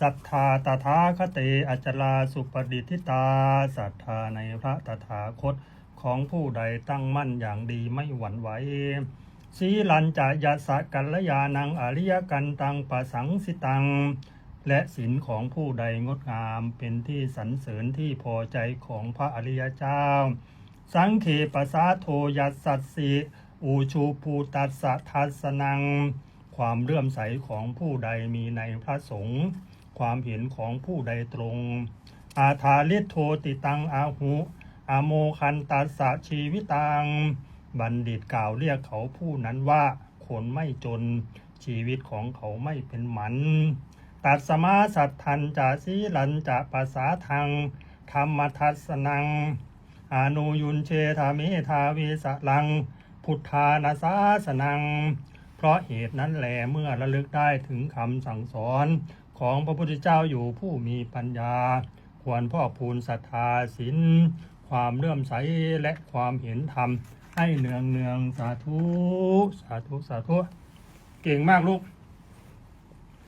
ศรัทธาตถาคเตอจลาสุปดิทิตาศรัทธาในพระตถาคตของผู้ใดตั้งมั่นอย่างดีไม่หวั่นไหวสีลันจะยะสะกัลยานังอริยกันตังปะสังสิตัง และศีลของผู้ใดงดงามเป็นที่สรรเสริญที่พอใจของพระอริยเจ้า สังเขปสาโทยัสสัสสิอูชูภูตัสสะทัสนัง ความเลื่อมใสของผู้ใดมีในพระสงฆ์ ความเห็นของผู้ใดตรง อาธาลิโทติตังอาหุอโมคันตัสสะชีวิตัง บัณฑิตกล่าวเรียกเขาผู้นั้นว่าคนไม่จนชีวิตของเขาไม่เป็นหมัน ตัดสมาสัตทันจะสีลันจะภาษาทางธรรมทัสนัง อานุยุนเชธามิทาวิสลัง พุทธานาสาสนัง เพราะเหตุนั้นแหลเมื่อระลึกได้ถึงคำสั่งสอน ของพระพุทธเจ้าอยู่ผู้มีปัญญา ควรพ่อพูนศรัทธาศีลความเลื่อมใสและความเห็นธรรม ให้เนืองเนืองสาธุ สาธุ สาธุ เก่งมากลูก